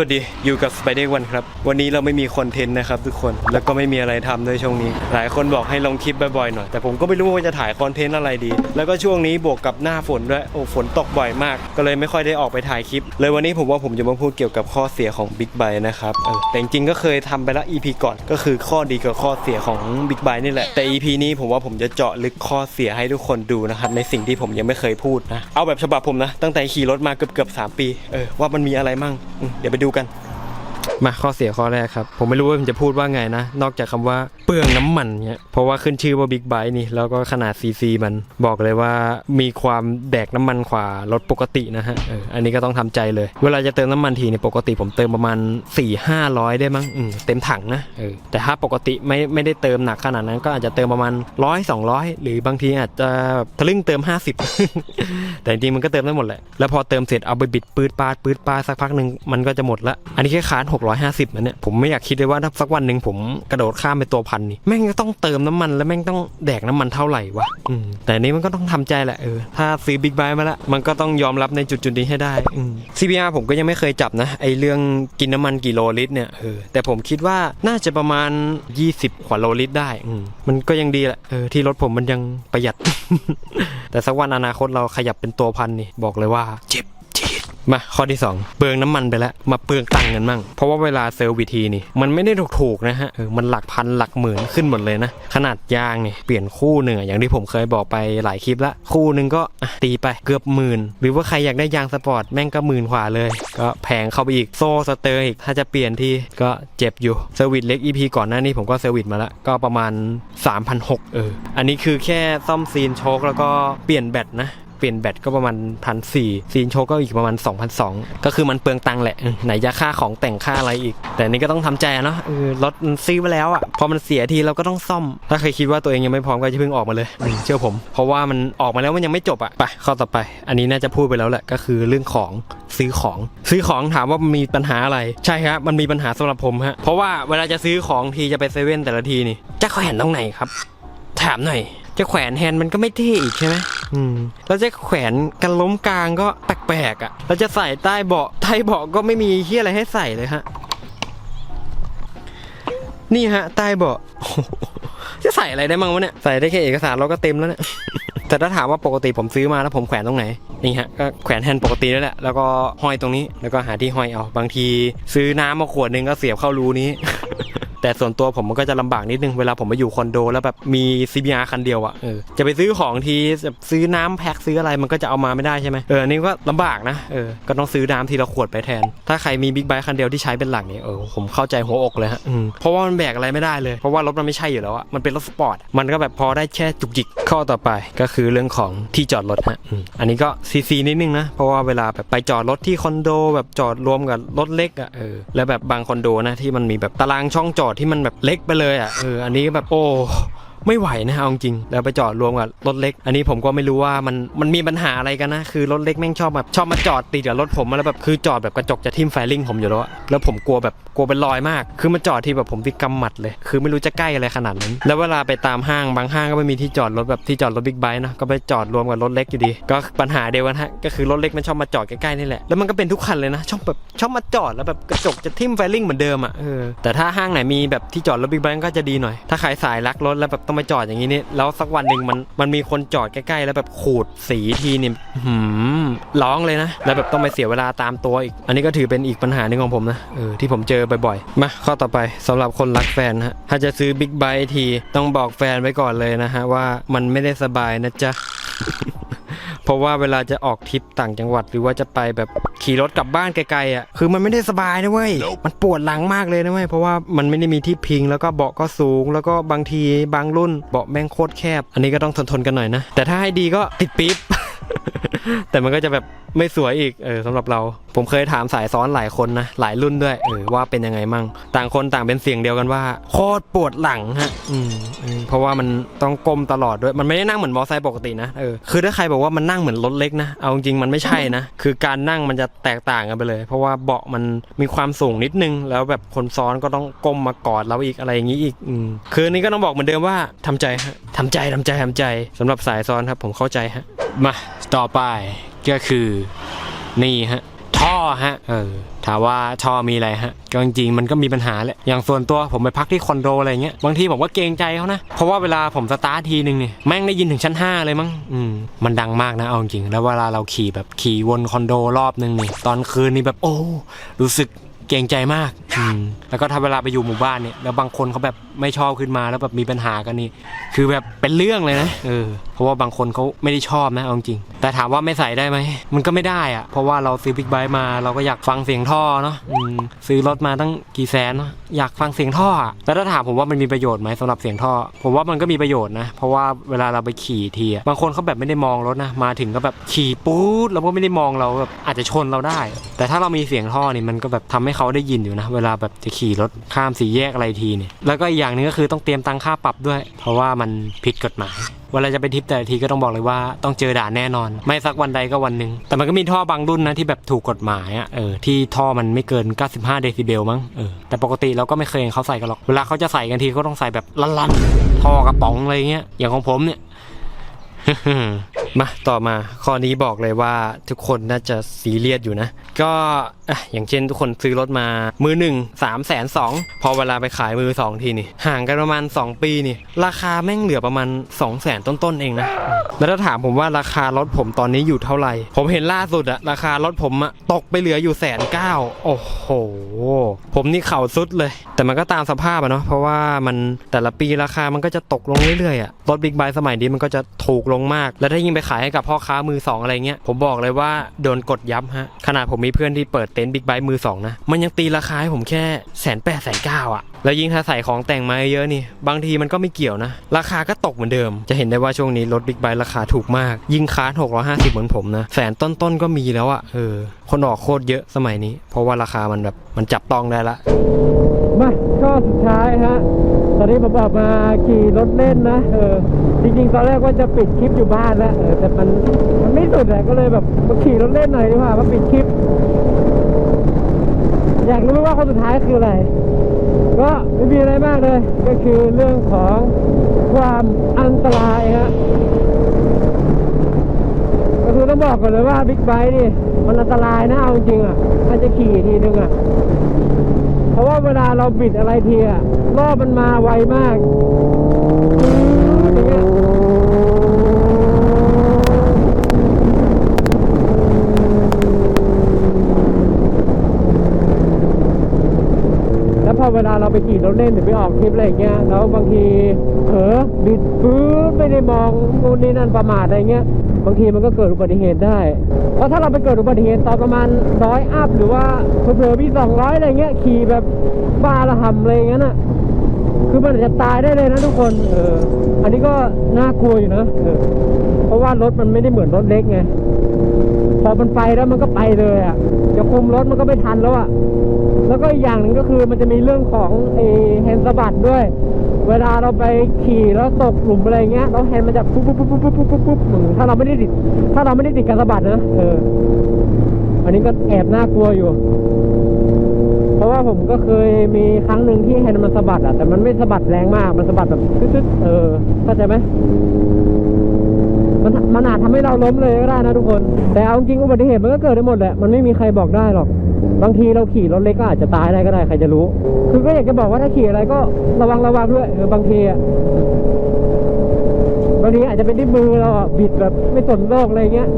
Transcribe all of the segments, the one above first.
วัสดีอยู่กับ Spider วันครับ วันนี้เราไม่มีคอนเทนต์นะครับทุกคนแล้วก็ไม่มีอะไรทำด้วยช่วงนี้ หลายคนบอกให้ลงคลิปบ่อยๆหน่อยแต่ผมก็ไม่รู้ว่าจะถ่ายคอนเทนต์อะไรดี แล้วก็ช่วงนี้บวกกับหน้าฝนด้วยโอ้ฝนตกบ่อยมาก ก็เลยไม่ค่อยได้ออกไปถ่ายคลิป เลยวันนี้ผมว่าผมจะมาพูดเกี่ยวกับข้อเสียของ Big b i นะครับเออแต่จริงๆก็เคยทำไปละ EP ก่อนก็คือข้อดีกับข้อเสียของ Big b i นี่แหละแต่ EP นี้ผมว่าผมจะเจาะลึกข้อเสียให้ทุกคนดูนะครับในสิ่งที่ผมยังไม่เคยพูดนะเอาแบบฉบับผมนะตั้งแต่ขี่รถมาเกือบๆ3ปีเออว่ามันมีอะไรมั่งเดี๋ยวไปดูกัน มาข้อเสียข้อแรกครับ ผมไม่รู้ว่าผมจะพูดว่าไงนะ นอกจากคำว่าเปลืองน้ำมันเนี่ยเพราะว่าขึ้นชื่อว่าบิ๊กไบค์นี่แล้วก็ขนาดซีซีมันบอกเลยว่ามีความแดกน้ำมันกว่ารถปกตินะฮะอออันนี้ก็ต้องทำใจเลย เวลาจะเติมน้ำมันทีเนี่ยปกติผมเติมประมาณ 4 5 0 0 ได้มั้งเต็มถังนะออแต่ถ้าปกติไม่ไม่ได้เติมหนักขนาดนั้น ก็อาจจะเติมประมาณร้อยสองร้อยหรือบางทีอาจจะทะลึ่งเติม 50 แต่จริงมันก็เติมได้หมดแหละแล้วพอเติมเสร็จเอาไปบิดปืดปาดปืดปาดสักพักหนึ่งมันก็จะหมดละอันนี้แค่คาน650นเนี่ยผมไม่อยากคิดเลยว่าถ้าสักวันหนึ่งผมกระโดดข้ามไปตัวพันนี่แม่งจะต้องเติมน้ำมันแล้วแม่งต้องแดกน้ำมันเท่าไหร่วะอืมแต่นี้มันก็ต้องทำใจแหละเออถ้าซื้อบิ๊กไบค์มาละมันก็ต้องยอมรับในจุดจุดนี้ให้ได้อืม CBR ผมก็ยังไม่เคยจับนะไอเรื่องกินน้ำมันกี่โลลิตรเนี่ยเออแต่ผมคิดว่าน่าจะประมาณ 20กว่าโลลิตรได้อืมมันก็ยังดีแหละเออที่รถผมมันยังประหยัด แต่สักวันอนาคตเราขยับเป็นตัวพันนี่บอกเลยว่าเจ็บ มาข้อที่ 2 เปลืองน้ำมันไปแล้ว มาเปลืองตังค์กันมั่ง เพราะว่าเวลาเซลล์วิธีนี่ มันไม่ได้ถูกๆนะฮะเออมันหลักพันหลักหมื่นขึ้นหมดเลยนะ ขนาดยางนี่เปลี่ยนคู่หนึ่งอย่างที่ผมเคยบอกไปหลายคลิปละ คู่หนึ่งก็ตีไปเกือบหมื่น หรือว่าใครอยากได้ยางสปอร์ตแม่งก็หมื่นกว่าเลย ก็แพงเข้าไปอีกโซ่สเตอร์อีกถ้าจะเปลี่ยนที่ก็เจ็บอยู่เซอร์วิสเล็ก EP ก่อนหน้านี้ผมก็เซอร์วิสมาแล้วก็ประมาณ3,600 เอออันนี้คือแค่ซ่อมซีนโชคแล้วก็เปลี่ยนแบตนะ เปลี่ยนแบตก็ประมาณพันสี่ซีนโชก็อีกประมาณ2 0 0 2ก็คือมันเปลืองตังค์แหละ ไหนจะค่าของแต่งค่าอะไรอีก แต่นี่ก็ต้องทำใจอะเนาะรถมันซื้อมาแล้วอะพอมันเสียทีเราก็ต้องซ่อม ถ้าใครคิดว่าตัวเองยังไม่พร้อมก็จะเพิ่งออกมาเลย เชื่อผม เพราะว่ามันออกมาแล้วมันยังไม่จบอะไปข้อต่อไป อันนี้น่าจะพูดไปแล้วแหละก็คือเรื่องของซื้อของซื้อของถามว่ามันมีปัญหาอะไรใช่ครับมันมีปัญหาสำหรับผมฮะเพราะว่าเวลาจะซื้อของทีจะไปเซเว่นแต่ละทีนี่จะแขวนตรงไหนครับ ถามหน่อย จะแขวนแฮนด์มันก็ไม่เท่อีกใช่ไหมอืมแล้วจะแขวนกันล้มกลางก็แปลกๆอะแล้วจะใส่ใต้เบาะใต้เบาะก็ไม่มีเฮียอะไรให้ใส่เลยฮะ นี่ฮะ ใต้เบาะจะใส่อะไรได้มั่งวะเนี่ย ใส่ได้แค่เอกสารเราก็เต็มแล้วเนี่ย แต่ถ้าถามว่าปกติผมซื้อมาแล้วผมแขวนตรงไหน นี่ฮะ ก็แขวนแฮนด์ปกติแล้วแหละ แล้วก็ห้อยตรงนี้ แล้วก็หาที่ห้อยเอา บางที ซื้อน้ำมาขวดหนึงก็เสียบเข้ารูนี้ แต่ส่วนตัวผมมันก็จะลำบากนิดนึงเวลาผมมาอยู่คอนโด แล้วแบบมี CBR คันเดียวอะเออจะไปซื้อของทีซื้อน้ำแพ็คซื้ออะไรมันก็จะเอามาไม่ได้ใช่ไหมเออนี่ก็ลำบากนะเออก็ต้องซื้อน้ำทีละขวดไปแทน ถ้าใครมีบิ๊กไบค์คันเดียวที่ใช้เป็นหลักเนี่ยเออผมเข้าใจหัวอกเลยฮะอืมเพราะว่ามันแบกอะไรไม่ได้เลย เพราะว่ารถมันไม่ใช่อยู่แล้วอะมันเป็นรถสปอร์ตมันก็แบบพอได้แค่จุกจิกข้อต่อไปก็คือเรื่องของที่จอดรถฮะอ,อันนี้ก็ซีซีนิดนึงนะเพราะว่าเวลาแบบไปจอดรถที่คอนโดแบบจอดรวมกับรถเล็กอะเออแล้วแบบบางคอนโดนะที่มันมีแบบตารางช่องจอดที่มันแบบเล็กไปเลยอะเอออันนี้แบบโอ้ ไม่ไหวนะเอาจริงแล้วไปจอดรวมกับรถเล็ก อันนี้ผมก็ไม่รู้ว่ามันมันมีปัญหาอะไรกันนะ คือรถเล็กแม่งชอบแบบชอบมาจอดติดกับรถผมแล้วแบบคือจอดแบบกระจกจะทิ่มไฟลิงผมอยู่แล้วแล้วผมกลัวแบบกลัวเป็นรอยมาก คือมันจอดที่แบบผมที่กำหมัดเลย คือไม่รู้จะใกล้อะไรขนาดนั้น แล้วเวลาไปตามห้างบางห้างก็ไม่มีที่จอดรถแบบที่จอดรถบิ๊กไบค์นะก็ไปจอดรวมกับรถเล็กอยู่ดี ก็ปัญหาเดียวกันฮะก็คือรถเล็กมันชอบมาจอดใกล้ๆนี่แหละแล้วมันก็เป็นทุกคันเลยนะชอบแบบชอบมาจอดแล้วแบบกระจกจะทิ่มไฟลิงเหมือนเดิมอะเออแต่ถ้าห้างไหนมีแบบที่จอดรถบิ๊กไบค์ก็จะดีหน่อยถ้าใครสายรักรถแล้วแบบต้องมาจอดอย่างนี้นี่แล้วสักวันหนึ่งมันมันมีคนจอดใกล้ๆ แล้วแบบขูดสีทีนี่หืมร้องเลยนะ แล้วแบบต้องไปเสียเวลาตามตัวอีก อันนี้ก็ถือเป็นอีกปัญหาหนึ่งของผมนะเออที่ผมเจอบ่อยๆมาข้อต่อไปสำหรับคนรักแฟนฮะถ้าจะซื้อบิ๊กไบค์ทีต้องบอกแฟนไว้ก่อนเลยนะฮะว่ามันไม่ได้สบายนะจ๊ะ เพราะว่าเวลาจะออกทริปต่างจังหวัดหรือว่าจะไปแบบขี่รถกลับบ้านไกลๆอะคือมันไม่ได้สบายนะเว้ยมันปวดหลังมากเลยนะเว้ยเพราะว่ามันไม่ได้มีที่พิง แล้วก็เบาะก็สูง แล้วก็บางทีบางรุ่นเบาะแม่งโคตรแคบ อันนี้ก็ต้องทนๆกันหน่อยนะ แต่ถ้าให้ดีก็ติดปี๊บแต่มันก็จะแบบ ไม่สวยอีกเออสำหรับเรา ผมเคยถามสายซ้อนหลายคนนะหลายรุ่นด้วยเออว่าเป็นยังไงมั่งต่างคนต่างเป็นเสียงเดียวกันว่า โคตรปวดหลังฮะอืมอืมเพราะว่ามันต้องก้มตลอดด้วยมันไม่ได้นั่งเหมือนมอไซค์ปกตินะเออคือถ้าใครบอกว่ามันนั่งเหมือนรถเล็กนะเอาจริงมันไม่ใช่นะคือการนั่งมันจะแตกต่างกันไปเลย เพราะว่าเบาะมันมีความสูงนิดนึง แล้วแบบคนซ้อนก็ต้องก้มมากอดเราอีกอะไรอย่างนี้อีกอืมคือนนี้ก็ต้องบอกเหมือนเดิมว่าทำใจฮะทำใจทำใจทำใจสำหรับสายซ้อนครับผมเข้าใจฮะมาต่อไป ก็คือนี่ฮะท่อฮะ เออ ถามว่าท่อมีอะไรฮะ ก็จริงๆมันก็มีปัญหาแหละ อย่างส่วนตัวผมไปพักที่คอนโดอะไรเงี้ย บางทีผมก็เกรงใจเขานะ เพราะว่าเวลาผมสตาร์ททีนึงเนี่ย แม่งได้ยินถึงชั้น 5 เลยมั้ง อืม มันดังมากนะ เอาจริงๆแล้วเวลาเราขี่แบบขี่วนคอนโดรอบนึงเนี่ย ตอนคืนนี่แบบโอ้ รู้สึกเกรงใจมาก อืมแล้วก็ถ้าเวลาไปอยู่หมู่บ้านเนี่ยแล้วบางคนเขาแบบไม่ชอบขึ้นมาแล้วแบบมีปัญหากันนี่คือแบบเป็นเรื่องเลยนะเออเพราะว่าบางคนเขาไม่ได้ชอบนะเอาจริงแต่ถามว่าไม่ใส่ได้ไหมมันก็ไม่ได้อะเพราะว่าเราซื้อบิ๊กไบค์มาเราก็อยากฟังเสียงท่อเนาะอืมซื้อรถมาตั้งกี่แสนเนาะอยากฟังเสียงท่ออะแต่ถ้าถามผมว่ามันมีประโยชน์ไหมสำหรับเสียงท่อ ผมว่ามันก็มีประโยชน์นะ เพราะว่าเวลาเราไปขี่ทีอะบางคนเขาแบบไม่ได้มองรถนะมาถึงก็แบบขี่ปู๊ดแล้วก็ไม่ได้มองเราแบบอาจจะชนเราได้ แต่ถ้าเรามีเสียงท่อนี่มันก็แบบทำให้เขาได้ยินอยู่นะเวลาลาแบบจะขี่รถข้ามสี่แยกอะไรทีเนี่ย แล้วก็อีกอย่างหนึงก็คือต้องเตรียมตังค่าปรับด้วย เพราะว่ามันผิดกฎหมาย เวลาจะไปทริปแต่ละทีก็ต้องบอกเลยว่าต้องเจอด่านแน่นอน ไม่สักวันใดก็วันหนึ่งแต่มันก็มีท่อบางรุ่นนะที่แบบถูกกฎหมายอะเออที่ท่อมันไม่เกิน 95 เดซิเบลมั้งเออแต่ปกติเราก็ไม่เคยเห็นเขาใส่กันหรอกเวลาเขาจะใส่กันทีก็ต้องใส่แบบลั่นๆท่อกระป๋องอะไรเงี้ยอย่างของผมเนี่ยมาต่อมาข้อนี้บอกเลยว่าทุกคนน่าจะซีเรียสอยู่นะ ก็อะอย่างเช่นทุกคนซื้อรถมามือหนึ่งสามแสนสองพอเวลาไปขายมือสองทีนี่ห่างกันประมาณ 2 ปีนี่ ราคาแม่งเหลือประมาณ 2 0 0แสนต้นๆเองนะ แล้วถ้าถามผมว่าราคารถผมตอนนี้อยู่เท่าไหร่ ผมเห็นล่าสุดอะราคารถผมอะตกไปเหลืออยู่แสนเก้าโอ้โห ผมนี่เข่าสุดเลย แต่มันก็ตามสภาพอะเนาะเพราะว่ามันแต่ละปีราคามันก็จะตกลงเรื่อยๆอะรถบิ๊กไบค์สมัยนี้มันก็จะถูกลงมาก แล้วถ้ายิ่งไปขายให้กับพ่อค้ามือสองอะไรเงี้ยผมบอกเลยว่าโดนกดยับฮะขนาดผมมีเพื่อนที่เปิดเต็นท์บิ๊กไบค์มือสองนะ มันยังตีราคาให้ผมแค่แสนแปดแสนเก้าอะแล้วยิ่งถ้าใส่ของแต่งมาเยอะนี่ บางทีมันก็ไม่เกี่ยวนะ ราคาก็ตกเหมือนเดิม จะเห็นได้ว่าช่วงนี้รถบิ๊กไบค์ราคาถูกมาก ยิ่งคาร์650 เหมือนผมนะ แสนต้นๆก็มีแล้วอะเออ คนออกโคตรเยอะสมัยนี้ เพราะว่าราคามันแบบมันจับต้องได้ละ มาข้อสุดท้ายฮะ ตอนนี้ผมออกมาขี่รถเล่นนะ เออ จริงๆ ตอนแรกว่าจะปิดคลิปอยู่บ้านแล้ว เออ แต่มันมันไม่สุดอะก็เลยแบบมาขี่รถเล่นหน่อยดีกว่ามาปิดคลิป อยากรู้ว่าข้อสุดท้ายคืออะไร ก็ไม่มีอะไรมากเลย ก็คือเรื่องของความอันตรายฮะก็คือต้องบอกก่อนเลยว่าบิ๊กไบค์นี่มันอันตรายนะเอาจริงอะถ้าจะขี่ทีนึงอะ เพราะว่าเวลาเราบิดอะไรทีอะรอบมันมาไวมากเงี้ยแล้วพอเวลาเราไปขี่รถเล่นหรือไปออกทริปอะไรอย่างเงี้ยแล้วบางทีเผลอบิดฟื้นไม่ได้มองนู่นนี่นั่นประมาทอะไรเงี้ย บางทีมันก็เกิดอุบัติเหตุได้ เพราะถ้าเราไปเกิดอุบัติเหตุตอนประมาณร้อยอัพหรือว่าเผลอๆพี่สองร้อยอะไรเงี้ยขี่แบบบ้าระห่ำอะไรอย่างเงี้ยน่ะคือมันอาจจะตายได้เลยนะทุกคนเอออันนี้ก็น่ากลัวอยู่นะเออเพราะว่ารถมันไม่ได้เหมือนรถเล็กไงพอมันไปแล้วมันก็ไปเลยอะจะคุมรถมันก็ไม่ทันแล้วอะแล้วก็อีกอย่างหนึ่งก็คือมันจะมีเรื่องของไอ้แฮนด์สะบัดด้วย เวลาเราไปขี่แล้วตกหลุมอะไรเงี้ยแล้วแฮนด์มันจะปุ๊บปุ๊บปุ๊บปุ๊บปุ๊บปุ๊บปุ๊บถ้าเราไม่ได้ติด ถ้าเราไม่ได้ติดการสะบัดนะเออ อันนี้ก็แอบน่ากลัวอยู่ เพราะว่าผมก็เคยมีครั้งหนึ่งที่แฮนด์มันสะบัดอะแต่มันไม่สะบัดแรงมากมันสะบัดแบบตึ๊ดๆเออเข้าใจไหมมันมันอาจทำให้เราล้มเลยก็ได้นะทุกคน แต่เอาจริงอุบัติเหตุมันก็เกิดได้หมดแหละมันไม่มีใครบอกได้หรอก บางทีเราขี่รถเล็กก็อาจจะตายได้ก็ได้ใครจะรู้ คือก็อยากจะบอกว่าถ้าขี่อะไรก็ระวังระวังด้วยเออบางทีอะบางทีอาจจะเป็นที่มือเราอะบิดแบบไม่สนโลกอะไรเงี้ย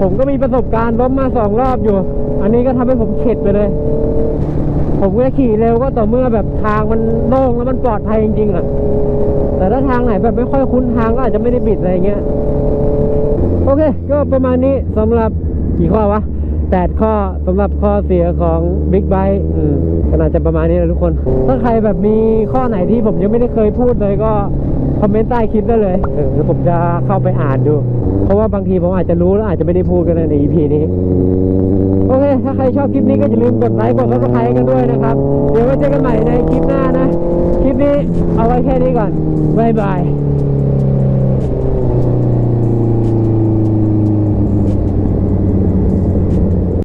ผมก็มีประสบการณ์ล้มมาสองรอบอยู่ อันนี้ก็ทำให้ผมเข็ดไปเลย ผมก็ขี่เร็วก็ต่อเมื่อแบบทางมันโล่งแล้วมันปลอดภัยจริงๆอะแต่ถ้าทางไหนแบบไม่ค่อยคุ้นทางก็อาจจะไม่ได้บิดอะไรเงี้ย โอเค ก็ประมาณนี้สำหรับกี่ข้อวะ แปดข้อสำหรับข้อเสียของ Big b i k e อืมก็น่าจะประมาณนี้แหละทุกคน ถ้าใครแบบมีข้อไหนที่ผมยังไม่ได้เคยพูดเลยก็คอมเมนต์ใต้คลิปได้เลยเออเดี๋ยวผมจะเข้าไปอ่านดู เพราะว่าบางทีผมอาจจะรู้แล้วอาจจะไม่ได้พูดกันใน EP นี้ โอเค ถ้าใครชอบคลิปนี้ก็อย่าลืมกดไลค์ กดซับสไครต์กันด้วยนะครับ เดี๋ยวไว้เจอกันใหม่ในคลิปหน้านะ คลิปนี้เอาไว้แค่นี้ก่อน บ๊ายบาย